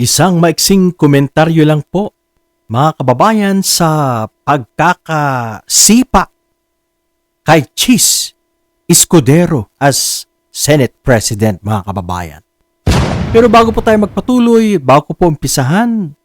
Isang maiksing komentaryo lang po, mga kababayan, sa pagkakasipa kay Cheese Escudero as Senate President, mga kababayan. Pero bago po tayo magpatuloy, bago po umpisahan,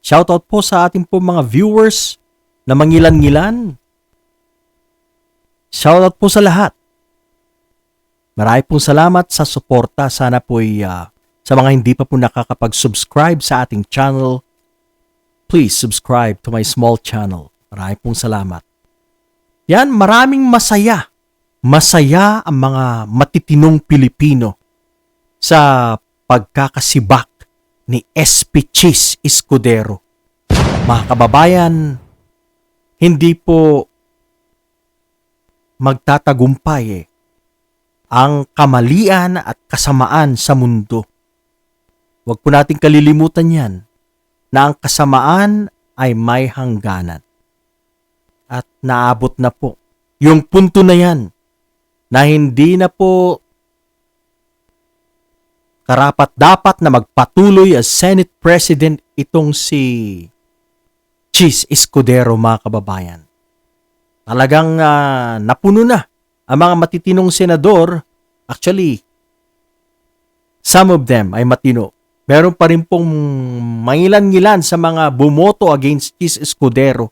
shoutout po sa ating po mga viewers na mangilan-ngilan. Shoutout po sa lahat. Marami pong salamat sa suporta. Sana po ay ah, sa mga hindi pa po nakakapag-subscribe sa ating channel, please subscribe to my small channel. Marami pong salamat. Yan, maraming masaya. Masaya ang mga matitinong Pilipino sa pagkakasibak ni SP Cheese Escudero. Mga kababayan, hindi po magtatagumpay eh ang kamalian at kasamaan sa mundo. Huwag po nating kalilimutan yan na ang kasamaan ay may hangganan. At naabot na po yung punto na yan na hindi na po karapat dapat na magpatuloy as Senate President itong si Cheese Escudero mga kababayan. Talagang ah, napuno na ang mga matitinong senador, actually, some of them ay matino. Meron pa rin pong mangilan-ngilan sa mga bumoto against Cheese Escudero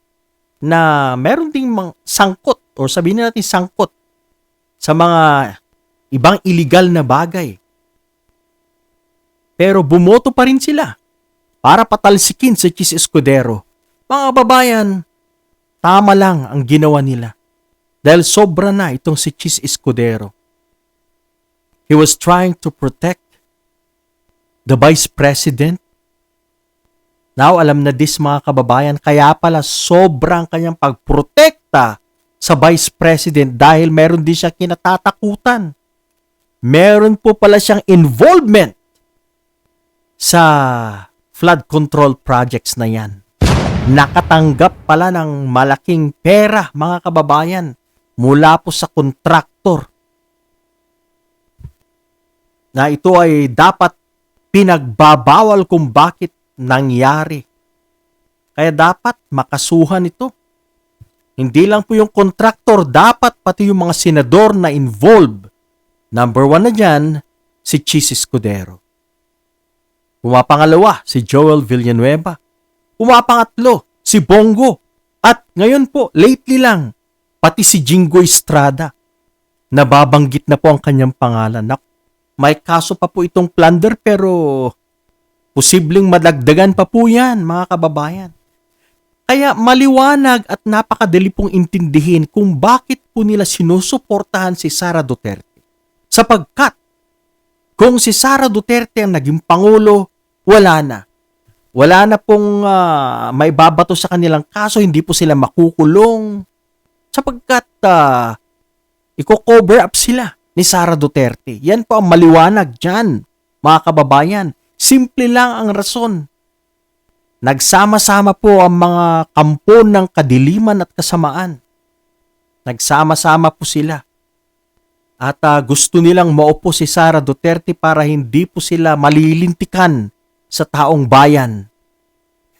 na meron ding sangkot or sabihin natin sangkot sa mga ibang illegal na bagay. Pero bumoto pa rin sila para patalsikin si Cheese Escudero. Mga babayan, tama lang ang ginawa nila. Dahil sobra na itong si Cheese Escudero. He was trying to protect the Vice President. Now, alam na this mga kababayan, kaya pala sobrang kanyang pagprotekta sa Vice President dahil meron din siya kinatatakutan. Meron po pala siyang involvement sa flood control projects na yan. Nakatanggap pala ng malaking pera mga kababayan mula po sa kontraktor na ito ay dapat pinagbabawal kung bakit nangyari. Kaya dapat makasuhan ito. Hindi lang po yung kontraktor, dapat pati yung mga senador na involved. Number one na dyan, si Chis Escudero. Pumapangalawa, si Joel Villanueva. Pumapangatlo, si Bongo. At ngayon po, lately lang, pati si Jingo Estrada. Nababanggit na po ang kanyang pangalan. Nak, may kaso pa po itong plunder pero posibleng madagdagan pa po yan, mga kababayan. Kaya maliwanag at napakadali pong intindihin kung bakit po nila sinusuportahan si Sara Duterte. Sapagkat kung si Sara Duterte ang naging pangulo, wala na. Wala na pong uh, may babato sa kanilang kaso, hindi po sila makukulong, sapagkat uh, i-cover up sila ni Sara Duterte. Yan po ang maliwanag dyan, mga kababayan. Simple lang ang rason. Nagsama-sama po ang mga kampo ng kadiliman at kasamaan. Nagsama-sama po sila. At uh, gusto nilang maupo si Sara Duterte para hindi po sila malilintikan sa taong bayan.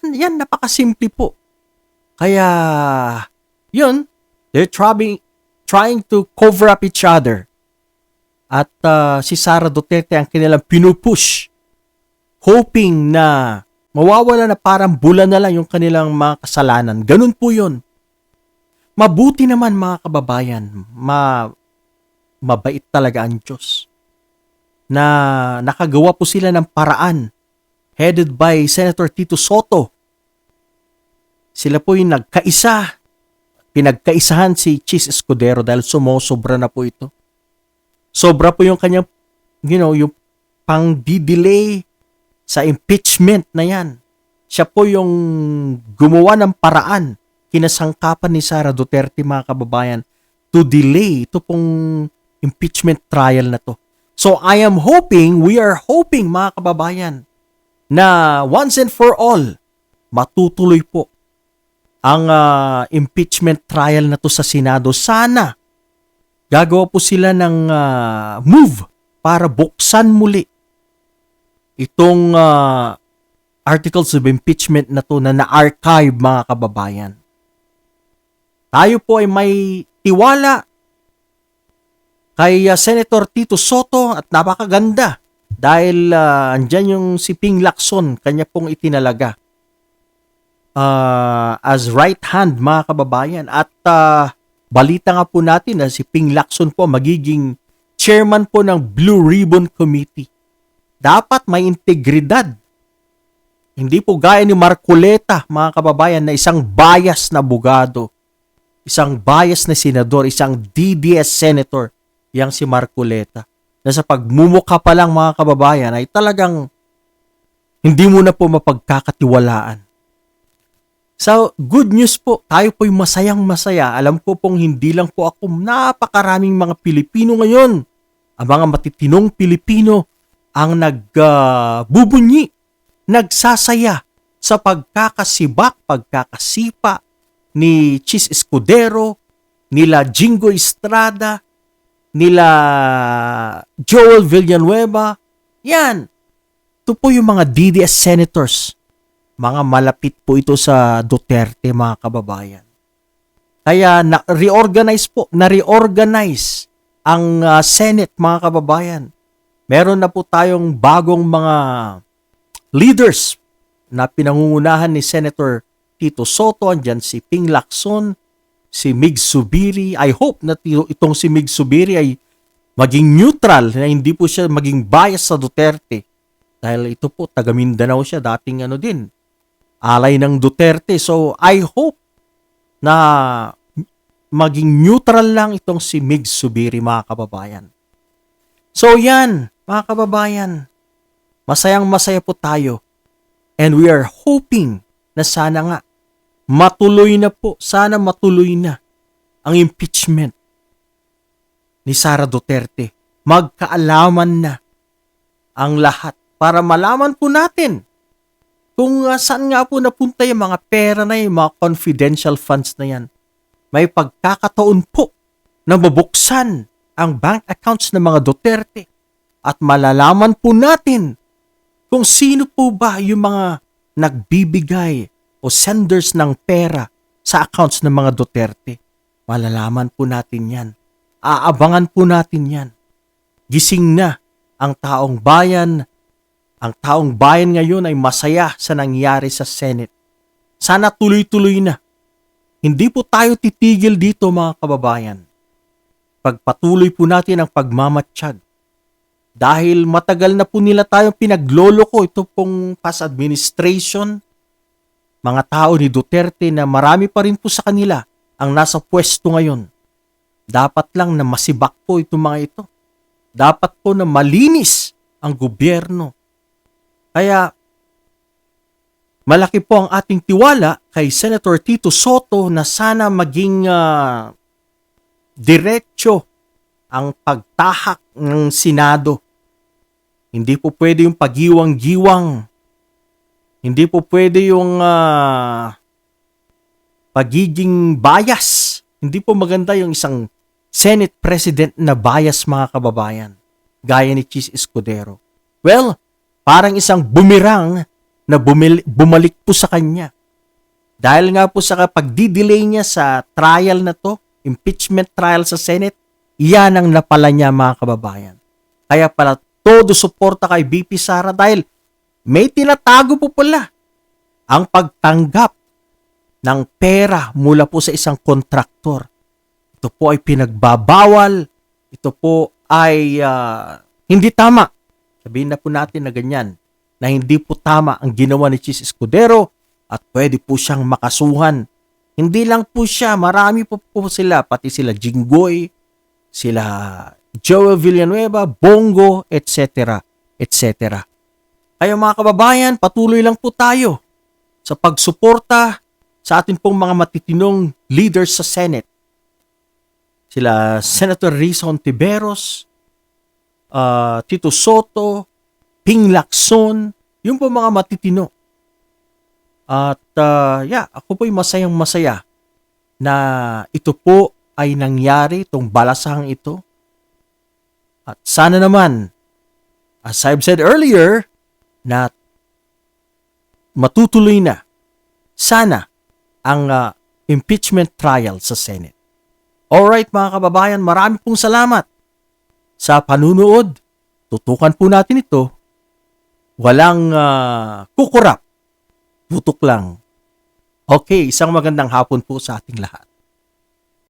Yan, napakasimple po. Kaya, yun, They're trying, trying to cover up each other. At uh, si Sara Duterte ang kanilang pinupush, hoping na mawawala na parang bula na lang yung kanilang mga kasalanan. Ganun po yun. Mabuti naman mga kababayan, ma mabait talaga ang Diyos na nakagawa po sila ng paraan headed by Senator Tito Soto. Sila po yung nagkaisa pinagkaisahan si Cheese Escudero dahil sumosobra na po ito. Sobra po yung kanyang, you know, yung pang-delay sa impeachment na yan. Siya po yung gumawa ng paraan kinasangkapan ni Sara Duterte mga kababayan to delay ito pong impeachment trial na to. So I am hoping, we are hoping mga kababayan na once and for all matutuloy po ang uh, impeachment trial na to sa Senado, sana gagawa po sila ng uh, move para buksan muli itong uh, articles of impeachment na to na na-archive mga kababayan. Tayo po ay may tiwala kay uh, Senator Tito Soto at napakaganda dahil uh, andyan yung si Ping Lacson, kanya pong itinalaga uh, as right hand mga kababayan at uh, balita nga po natin na si Ping Lacson po magiging chairman po ng Blue Ribbon Committee. Dapat may integridad. Hindi po gaya ni Marcoleta, mga kababayan, na isang bias na bugado, isang bias na senador, isang DDS senator, yang si Marcoleta. Na sa pagmumukha pa lang mga kababayan ay talagang hindi mo na po mapagkakatiwalaan. So, good news po. Tayo po'y masayang masaya. Alam ko pong hindi lang po ako, napakaraming mga Pilipino ngayon. Ang mga matitinong Pilipino ang nagbubunyi, uh, nagsasaya sa pagkakasibak, pagkakasipa ni Chis Escudero, nila Jingo Estrada, nila Joel Villanueva. Yan. Ito po yung mga DDS senators mga malapit po ito sa Duterte mga kababayan. Kaya na reorganize po, na reorganize ang uh, Senate mga kababayan. Meron na po tayong bagong mga leaders na pinangungunahan ni Senator Tito Soto, andyan si Ping Lacson, si Mig Subiri. I hope na itong si Mig Subiri ay maging neutral, na hindi po siya maging bias sa Duterte. Dahil ito po, taga Mindanao siya, dating ano din, alay ng Duterte. So I hope na maging neutral lang itong si Mig Subiri mga kababayan. So yan, mga kababayan, masayang masaya po tayo. And we are hoping na sana nga matuloy na po, sana matuloy na ang impeachment ni Sara Duterte. Magkaalaman na ang lahat para malaman po natin kung uh, saan nga po napunta yung mga pera na yung mga confidential funds na yan. May pagkakataon po na mabuksan ang bank accounts ng mga Duterte at malalaman po natin kung sino po ba yung mga nagbibigay o senders ng pera sa accounts ng mga Duterte. Malalaman po natin yan. Aabangan po natin yan. Gising na ang taong bayan ang taong bayan ngayon ay masaya sa nangyari sa Senate. Sana tuloy-tuloy na. Hindi po tayo titigil dito mga kababayan. Pagpatuloy po natin ang pagmamatsyag. Dahil matagal na po nila tayong pinagloloko ito pong past administration, mga tao ni Duterte na marami pa rin po sa kanila ang nasa pwesto ngayon. Dapat lang na masibak po itong mga ito. Dapat po na malinis ang gobyerno kaya malaki po ang ating tiwala kay Senator Tito Soto na sana maging uh, diretso ang pagtahak ng Senado. Hindi po pwede yung pagiwang-giwang. Hindi po pwede yung uh, pagiging bias. Hindi po maganda yung isang Senate President na bias mga kababayan. Gaya ni Chis Escudero. Well, parang isang bumirang na bumil- bumalik po sa kanya. Dahil nga po sa pagdi-delay niya sa trial na to, impeachment trial sa Senate, iyan ang napala niya mga kababayan. Kaya pala todo suporta kay BP Sara dahil may tinatago po pala ang pagtanggap ng pera mula po sa isang kontraktor. Ito po ay pinagbabawal. Ito po ay uh, hindi tama Sabihin na po natin na ganyan, na hindi po tama ang ginawa ni Chis Escudero at pwede po siyang makasuhan. Hindi lang po siya, marami po po sila, pati sila Jinggoy, sila Joel Villanueva, Bongo, etc. etc. Kaya mga kababayan, patuloy lang po tayo sa pagsuporta sa ating pong mga matitinong leaders sa Senate. Sila Senator Risa Ontiveros, uh, Tito Soto, Ping Lacson, yung po mga matitino. At uh, yeah, ako po'y masayang masaya na ito po ay nangyari, itong balasahang ito. At sana naman, as I've said earlier, na matutuloy na sana ang ah, impeachment trial sa Senate. Alright mga kababayan, marami pong salamat sa panunood. Tutukan po natin ito. Walang ah, kukurap. Tutok lang. Okay, isang magandang hapon po sa ating lahat.